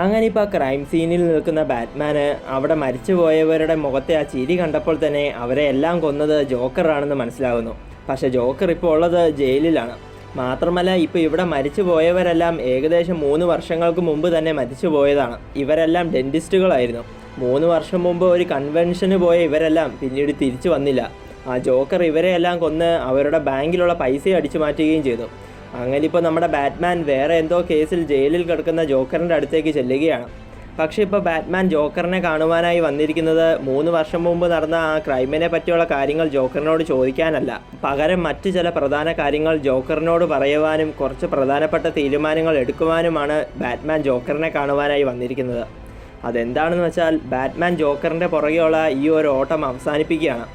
അങ്ങനെ ഇപ്പോൾ ആ ക്രൈം സീനിൽ നിൽക്കുന്ന ബാറ്റ്മാന് അവിടെ മരിച്ചുപോയവരുടെ മുഖത്തെ ആ ചിരി കണ്ടപ്പോൾ തന്നെ അവരെ എല്ലാം കൊന്നത് ജോക്കറാണെന്ന് മനസ്സിലാകുന്നു പക്ഷേ ജോക്കർ ഇപ്പോൾ ഉള്ളത് ജയിലിലാണ്. മാത്രമല്ല ഇപ്പോൾ ഇവിടെ മരിച്ചു പോയവരെല്ലാം ഏകദേശം മൂന്ന് വർഷങ്ങൾക്ക് മുമ്പ് തന്നെ മരിച്ചു പോയതാണ്. ഇവരെല്ലാം ഡെന്റിസ്റ്റുകളായിരുന്നു മൂന്ന് വർഷം മുമ്പ് ഒരു കൺവെൻഷന് പോയ ഇവരെല്ലാം പിന്നീട് തിരിച്ചു വന്നില്ല. ആ ജോക്കർ ഇവരെയെല്ലാം കൊന്ന് അവരുടെ ബാങ്കിലുള്ള പൈസ അടിച്ചു മാറ്റുകയും ചെയ്തു. അങ്ങനെ ഇപ്പോൾ നമ്മുടെ ബാറ്റ്മാൻ വേറെ എന്തോ കേസിൽ ജയിലിൽ കിടക്കുന്ന ജോക്കറിന്റെ അടുത്തേക്ക് ചെല്ലുകയാണ്. പക്ഷേ ഇപ്പോൾ ബാറ്റ്മാൻ ജോക്കറിനെ കാണുവാനായി വന്നിരിക്കുന്നത് മൂന്ന് വർഷം മുമ്പ് നടന്ന ആ ക്രൈമിനെ പറ്റിയുള്ള കാര്യങ്ങൾ ജോക്കറിനോട് ചോദിക്കാനല്ല. പകരം മറ്റ് ചില പ്രധാന കാര്യങ്ങൾ ജോക്കറിനോട് പറയുവാനും കുറച്ച് പ്രധാനപ്പെട്ട തീരുമാനങ്ങൾ എടുക്കുവാനുമാണ് ബാറ്റ്മാൻ ജോക്കറിനെ കാണുവാനായി വന്നിരിക്കുന്നത്. അതെന്താണെന്ന് വെച്ചാൽ ബാറ്റ്മാൻ ജോക്കറിന്റെ പുറകെയുള്ള ഈ ഒരു ഓട്ടം അവസാനിപ്പിക്കുകയാണ്.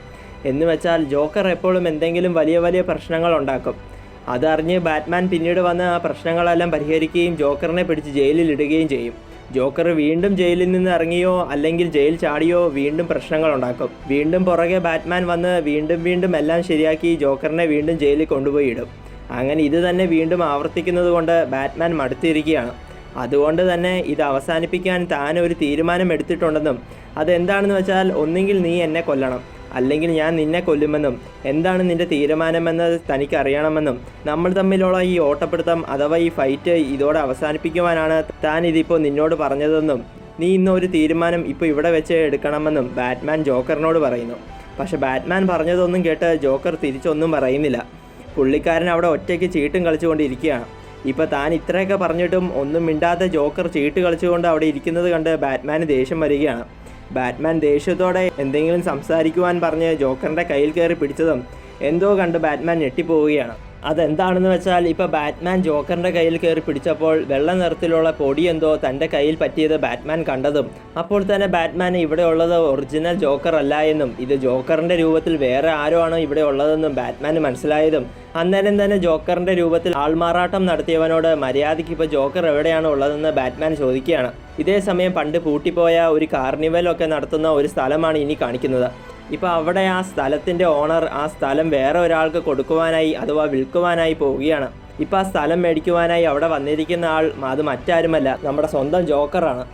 എന്ന് വെച്ചാൽ ജോക്കർ എപ്പോഴും എന്തെങ്കിലും വലിയ വലിയ പ്രശ്നങ്ങൾ ഉണ്ടാക്കും. അതറിഞ്ഞ് ബാറ്റ്മാൻ പിന്നീട് വന്ന് ആ പ്രശ്നങ്ങളെല്ലാം പരിഹരിക്കുകയും ജോക്കറിനെ പിടിച്ച് ജയിലിൽ ഇടുകയും ചെയ്യും. ജോക്കർ വീണ്ടും ജയിലിൽ നിന്ന് ഇറങ്ങിയോ അല്ലെങ്കിൽ ജയിൽ ചാടിയോ വീണ്ടും പ്രശ്നങ്ങൾ ഉണ്ടാക്കും. വീണ്ടും പുറകെ ബാറ്റ്മാൻ വന്ന് വീണ്ടും വീണ്ടും എല്ലാം ശരിയാക്കി ജോക്കറിനെ വീണ്ടും ജയിലിൽ കൊണ്ടുപോയി ഇടും. അങ്ങനെ ഇത് തന്നെ വീണ്ടും ആവർത്തിക്കുന്നത് കൊണ്ട് ബാറ്റ്മാൻ മടുത്തിരിക്കുകയാണ്. അതുകൊണ്ട് തന്നെ ഇത് അവസാനിപ്പിക്കാൻ താൻ ഒരു തീരുമാനം എടുത്തിട്ടുണ്ടെന്നും അതെന്താണെന്ന് വെച്ചാൽ ഒന്നെങ്കിൽ നീ എന്നെ കൊല്ലണം അല്ലെങ്കിൽ ഞാൻ നിന്നെ കൊല്ലുമെന്നും എന്താണ് നിന്റെ തീരുമാനമെന്നത് തനിക്ക് അറിയണമെന്നും നമ്മൾ തമ്മിലുള്ള ഈ ഓട്ടപ്പിടുത്തം അഥവാ ഈ ഫൈറ്റ് ഇതോടെ അവസാനിപ്പിക്കുവാനാണ് താൻ ഇതിപ്പോൾ നിന്നോട് പറഞ്ഞതെന്നും നീ ഇന്ന് ഒരു തീരുമാനം ഇപ്പോൾ ഇവിടെ വെച്ച് എടുക്കണമെന്നും ബാറ്റ്മാൻ ജോക്കറിനോട് പറയുന്നു. പക്ഷേ ബാറ്റ്മാൻ പറഞ്ഞതൊന്നും കേട്ട് ജോക്കർ തിരിച്ചൊന്നും പറയുന്നില്ല. പുള്ളിക്കാരൻ അവിടെ ഒറ്റയ്ക്ക് ചീട്ടും കളിച്ചുകൊണ്ടിരിക്കുകയാണ്. ഇപ്പോൾ താൻ ഇത്രയൊക്കെ പറഞ്ഞിട്ടും ഒന്നും മിണ്ടാത്ത ജോക്കർ ചീട്ട് കളിച്ചുകൊണ്ട് അവിടെ ഇരിക്കുന്നത് കണ്ട് ബാറ്റ്മാന് ദേഷ്യം വരികയാണ്. ബാറ്റ്മാൻ ദേഷ്യത്തോടെ എന്തെങ്കിലും സംസാരിക്കുവാൻ പറഞ്ഞ് ജോക്കറിന്റെ കയ്യിൽ കയറി പിടിച്ചതും എന്തോ കണ്ട് ബാറ്റ്മാൻ ഞെട്ടിപ്പോവുകയാണ്. അതെന്താണെന്ന് വെച്ചാൽ ഇപ്പോൾ ബാറ്റ്മാൻ ജോക്കറിന്റെ കയ്യിൽ കയറി പിടിച്ചപ്പോൾ വെള്ള നിറത്തിലുള്ള എന്തോ തന്റെ കയ്യിൽ പറ്റിയത് ബാറ്റ്മാൻ കണ്ടതും. അപ്പോൾ തന്നെ ബാറ്റ്മാൻ ഇവിടെ ഉള്ളത് ഒറിജിനൽ ജോക്കർ അല്ല എന്നും ഇത് ജോക്കറിന്റെ രൂപത്തിൽ വേറെ ആരോ ആണ് ഇവിടെ ഉള്ളതെന്നും ബാറ്റ്മാൻ മനസ്സിലായതും. അന്നേരം തന്നെ ജോക്കറിന്റെ രൂപത്തിൽ ആൾമാറാട്ടം നടത്തിയവനോട് മര്യാദയ്ക്ക് ഇപ്പോൾ ജോക്കർ എവിടെയാണ് ഉള്ളതെന്ന് ബാറ്റ്മാൻ ചോദിക്കുകയാണ്. ഇതേ സമയം പണ്ട് പൂട്ടിപ്പോയ ഒരു കാർണിവലൊക്കെ നടത്തുന്ന ഒരു സ്ഥലമാണ് ഇനി കാണിക്കുന്നത്. ഇപ്പോൾ അവിടെ ആ സ്ഥലത്തിന്റെ ഓണർ ആ സ്ഥലം വേറെ ഒരാൾക്ക് കൊടുക്കുവാനായി അഥവാ വിൽക്കുവാനായി പോവുകയാണ്. ഇപ്പോൾ ആ സ്ഥലം മേടിക്കുവാനായി അവിടെ വന്നിരിക്കുന്ന ആൾ അത് മറ്റാരുമല്ല നമ്മുടെ സ്വന്തം ജോക്കറാണ്.